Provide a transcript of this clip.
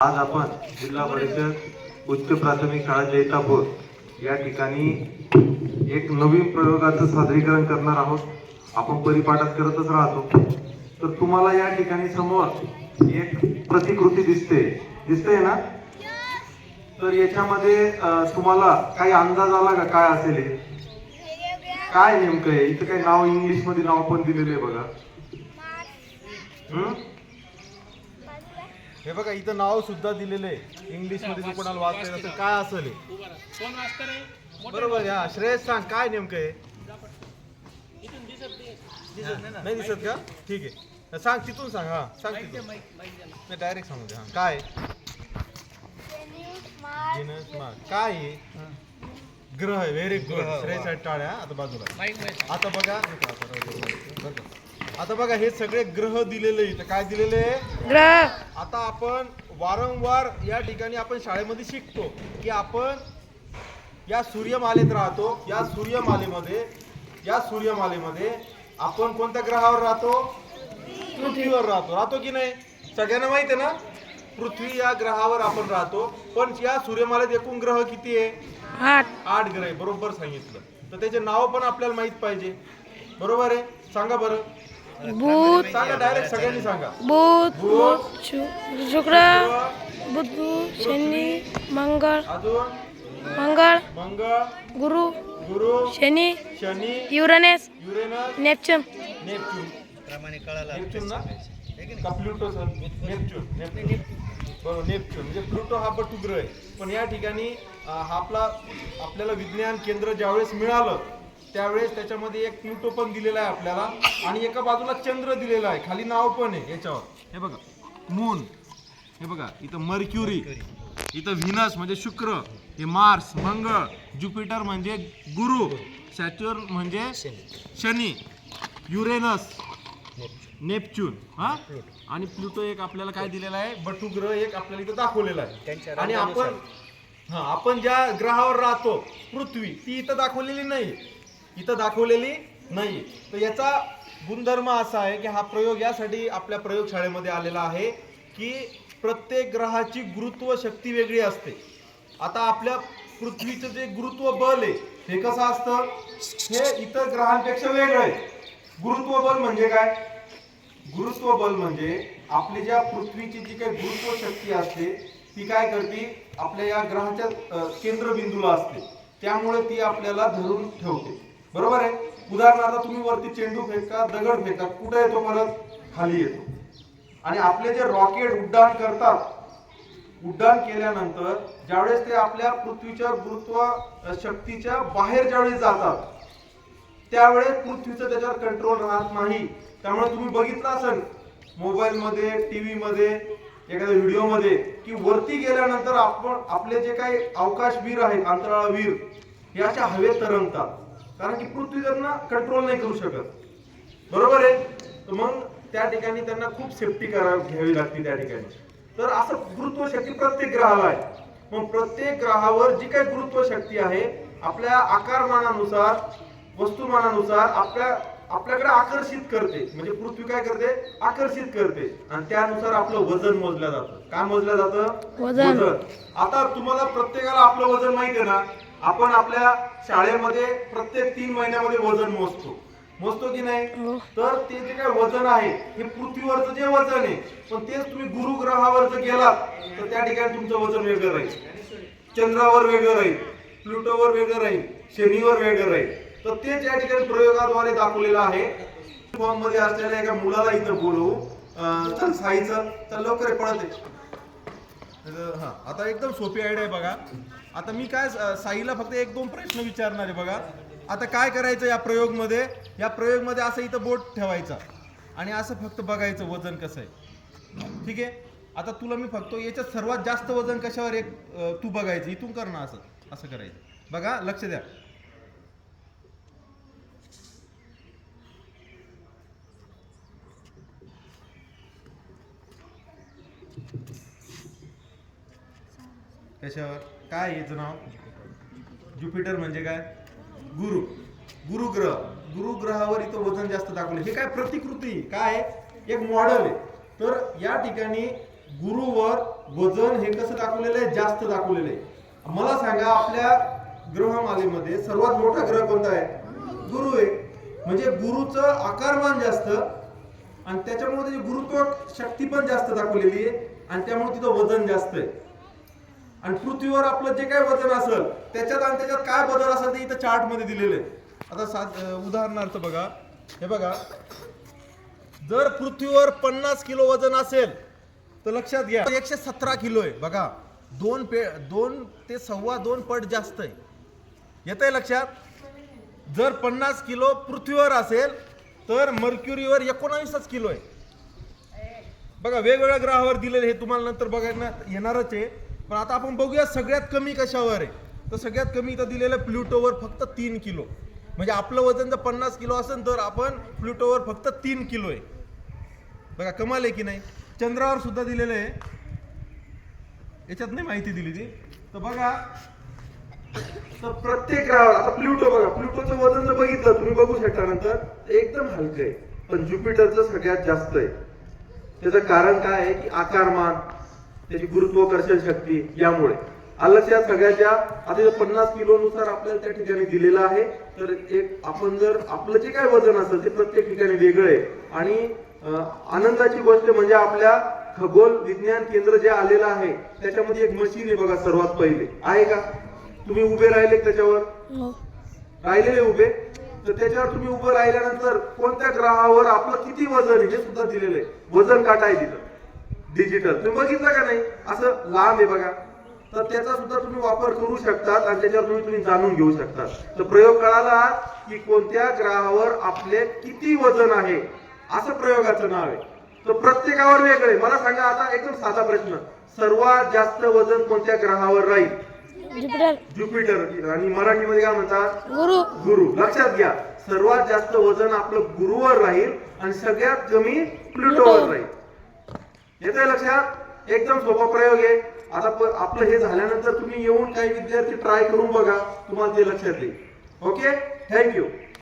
आज आपण जिल्हा परिषद उच्च प्राथमिक शाळा जैतापूर या ठिकाणी एक नवीन प्रयोगाचं सादरीकरण करणार आहोत. आपण परिपाठात करतच राहतो. तर तुम्हाला या ठिकाणी समोर एक प्रतिकृती दिसते. दिसते ना? तर याच्यामध्ये तुम्हाला काही अंदाज आला का काय असेल हे? काय नेमकं आहे इथं काही नाव इंग्लिशमध्ये नाव पण दिलेलं आहे बघा. हम्म? हे बघा इथं नाव सुद्धा दिलेलं आहे. इंग्लिशमध्ये जर कोणाला वाचता येत असेल काय असेल हे? कोण वाचतं रे? बरोबर हा श्रेयस सांग काय नेमकं आहे इथून दिसत नाही. नाही दिसत का? ठीक आहे. सांग तिथून सांग हा सांग तिथून. नाही डायरेक्ट सांगू दे हा काय जिनस काय आहे ग्रह आहे व्हेरी गुड श्रेयस आहे टाळ्या आता बाजूला. माईक माहिती आता बघा बरं का? आता बघा हे सगळे ग्रह दिलेले इथं. काय दिलेले? आहे ग्रह. आता आपण वारंवार या ठिकाणी आपण शाळेमध्ये शिकतो की आपण या सूर्यमालेत राहतो. या सूर्यमालेमध्ये या सूर्यमालेमध्ये आपण कोणत्या ग्रहावर राहतो? पृथ्वीवर राहतो. राहतो की नाही? सगळ्यांना माहिती आहे ना? पृथ्वी या ग्रहावर आपण राहतो. पण या सूर्यमालेत एकूण ग्रह किती आहे? आठ. आठ ग्रह आहे. बरोबर सांगितलं. तर त्याचे नाव पण आपल्याला माहीत पाहिजे. बरोबर आहे? सांगा बरं. बुध सांगा डायरेक्ट सगळ्यांनी सांगा. बुध बुध शु- शुक्र बुध शनी मंगळ मंगळ मंगळ गुरु गुरु शनी Shani Uranus Uranus Neptune. Neptune. Neptune ना? का प्लुटो सर? Neptune Neptune. बरोबर नेपच्यून. म्हणजे प्लुटो हा बटुग्रह आहे. पण या ठिकाणी हा आपला आपल्याला विज्ञान केंद्र ज्यावेळेस मिळालं त्यावेळेस त्याच्यामध्ये एक प्लुटो पण दिलेला आहे आपल्याला आणि एका बाजूला चंद्र दिलेला आहे. खाली नाव पण आहे याच्यावर. हे बघा मून हे बघा इथं मर्क्युरी इथं व्हिनस म्हणजे शुक्र. हे मार्स मंगळ. ज्युपिटर म्हणजे गुरु. सॅच्युर्न म्हणजे शनी. युरेनस नेपच्यून हा? आणि प्लुटो एक आपल्याला काय दिलेला आहे? बटू ग्रह एक आपल्याला इथं दाखवलेला आहे. आणि आपण हा आपण ज्या ग्रहावर राहतो पृथ्वी ती इथं दाखवलेली नाही इथं दाखवलेली नाही. तर याचा गुणधर्म असा आहे की हा प्रयोग यासाठी आपल्या प्रयोगशाळेमध्ये आलेला आहे की प्रत्येक ग्रहाची गुरुत्व शक्ती वेगळी असते. आता आपल्या पृथ्वीचं जे गुरुत्व बल आहे हे कसं असतं? हे इतर ग्रहांपेक्षा वेगळं आहे. गुरुत्व बल म्हणजे काय? गुरुत्व बल म्हणजे आपली ज्या पृथ्वीची जी काही गुरुत्व शक्ती असते ती काय करते? आपल्या या ग्रहाच्या केंद्रबिंदूला असते. त्यामुळे ती आपल्याला धरून ठेवते. बरोबर आहे? उदाहरणार्थ तुम्ही वरती चेंडू फेकता दगड फेकता कुठे येतो परत? खाली येतो. आणि आपले जे रॉकेट उड्डाण करतात उड्डाण केल्यानंतर ज्यावेळेस ते आपल्या पृथ्वीच्या गुरुत्व शक्तीच्या बाहेर ज्यावेळेस जातात त्यावेळेस पृथ्वीचं त्याच्यावर कंट्रोल राहत नाही. त्यामुळे तुम्ही बघितलं असेल मोबाईलमध्ये टी टीव्ही मध्ये एखाद्या व्हिडिओमध्ये की वरती गेल्यानंतर आपण आपले जे काही अवकाशवीर आहेत अंतराळवीर हे अशा हवेत तरंगतात. कारण की पृथ्वी त्यांना कंट्रोल नाही करू शकत. बरोबर आहे? तर मग त्या ठिकाणी त्यांना खूप सेफ्टी करावी घ्यावी लागते त्या ठिकाणी. तर असं गुरुत्व शक्ती प्रत्येक ग्रहाला आहे. मग प्रत्येक ग्रहावर जी काही गुरुत्व शक्ती आहे आपल्या आकारमानानुसार वस्तुमानानुसार आपल्या आपल्याकडे आकर्षित करते. म्हणजे पृथ्वी काय करते? आकर्षित करते. आणि त्यानुसार आपलं वजन मोजलं जातं. काय मोजलं जातं? वजन. आता तुम्हाला प्रत्येकाला आपलं वजन माहिती आहे ना? आपण आपल्या शाळेमध्ये प्रत्येक तीन महिन्यामध्ये वजन मोजतो. मोजतो की नाही? हो. तर ते जे काय वजन आहे हे पृथ्वीवरचं जे वजन आहे पण तेच तुम्ही गुरुग्रहावर जर गेलात तर त्या ठिकाणी तुमचं वजन वेगळं राहील. चंद्रावर वेगळं राहील प्लुटोवर वेगळं राहील शनीवर वेगळं राहील. तर तेच या ठिकाणी प्रयोगाद्वारे दाखवलेलं आहे. फॉर्ममध्ये असलेल्या एका मुलाला इथं बोलवू. चल साईचं चल लवकर पळत आहे. तर, हा आता एकदम सोपी आयडिया आहे बघा. आता मी काय साईला फक्त एक दोन प्रश्न विचारणार आहे बघा. आता काय करायचं या प्रयोगमध्ये? या प्रयोगमध्ये असं इथं बोट ठेवायचा आणि असं फक्त बघायचं वजन कसं आहे. ठीक आहे? आता तुला मी फक्त याच्यात सर्वात जास्त वजन कशावर एक अं, तू बघायचं इथून कर ना असं असं करायचं. बघा लक्ष द्या. त्याच्यावर काय याचं नाव? ज्युपिटर म्हणजे काय? गुरु. गुरुग्रह. गुरुग्रहावर इथं वजन जास्त दाखवलं हे काय प्रतिकृती? काय आहे? एक मॉडेल आहे. तर या ठिकाणी गुरुवर वजन हे कसं दाखवलेलं आहे? जास्त दाखवलेलं आहे. मला सांगा आपल्या ग्रहमालेमध्ये सर्वात मोठा ग्रह कोणता आहे? गुरु आहे. म्हणजे गुरुचं आकारमान जास्त आणि त्याच्यामुळे त्याची गुरुत्व शक्ती पण जास्त दाखवलेली आहे आणि त्यामुळे तिथं वजन जास्त आहे. आणि पृथ्वीवर आपलं जे काय वजन असेल त्याच्यात आणि त्याच्यात काय बदल असेल ते इथं चार्टमध्ये दिलेलं आहे आता सा उदाहरणार्थ बघा हे बघा. जर पृथ्वीवर पन्नास किलो वजन असेल तर लक्षात घ्या. एकशे सतरा किलो आहे बघा. दोन पे दोन ते सव्वा दोन पट जास्त आहे. येत आहे लक्षात? जर पन्नास किलो पृथ्वीवर असेल तर मर्क्युरीवर एकोणावीसच किलो आहे. बघा वेगवेगळ्या ग्रहावर दिलेले हे तुम्हाला नंतर बघायला येणारच आहे. पण आता आपण बघूया सगळ्यात कमी कशावर आहे. तर सगळ्यात कमी इथं दिलेलं प्लुटोवर फक्त तीन किलो. म्हणजे आपलं वजन जर पन्नास किलो असेल तर आपण प्लुटोवर फक्त तीन किलो आहे. बघा कमाल आहे की नाही? चंद्रावर सुद्धा दिलेलं आहे. याच्यात नाही माहिती दिली ती. तर बघा. तर प्रत्येक ग्रहावर आता प्लुटो बघा प्लुटोचं वजन जर बघितलं तुम्ही बघू शकता नंतर एकदम हलकं आहे. पण ज्युपिटरचं सगळ्यात जास्त आहे. त्याचं कारण काय आहे की आकारमान त्याची गुरुत्वाकर्षण शक्ती यामुळे. आलंच या सगळ्याच्या आता पन्नास किलो नुसार आपल्याला त्या ठिकाणी दिलेलं आहे. तर एक आपण जर आपलं जे काय वजन असेल ते प्रत्येक ठिकाणी वेगळं आहे. आणि आनंदाची गोष्ट म्हणजे आपल्या खगोल विज्ञान केंद्र जे आलेलं आहे त्याच्यामध्ये एक मशीन आहे बघा सर्वात पहिले. आहे का? तुम्ही उभे राहिले त्याच्यावर? हो. राहिलेले उभे? तर त्याच्यावर तुम्ही उभं राहिल्यानंतर कोणत्या ग्रहावर आपलं किती वजन आहे हे सुद्धा दिलेलं आहे. वजन काटा आहे तिथं डिजिटल तुम्ही बघितलं का नाही? असं लांब आहे बघा. तर त्याचा सुद्धा तुम्ही वापर करू शकतात आणि त्याच्यावर तुम्ही तुम्ही जाणून घेऊ शकतात. तर प्रयोग कळाला की कोणत्या ग्रहावर आपले किती वजन आहे? असं प्रयोगाचं नाव आहे. तर प्रत्येकावर वेगळे. मला सांगा आता एकदम साधा प्रश्न. सर्वात जास्त वजन कोणत्या ग्रहावर राहील? ज्युपिटर. ज्युपिटर. आणि मराठीमध्ये काय म्हणतात? गुरु. गुरु. लक्षात घ्या. सर्वात जास्त वजन आपलं गुरुवर राहील आणि सगळ्यात कमी प्लुटोवर राहील. येतंय लक्षात? एकदम सोपा प्रयोग आहे. आता प- आपलं हे झाल्यानंतर तुम्ही येऊन काही विद्यार्थी ट्राय करून बघा. तुम्हाला ते लक्षात येईल. Okay thank you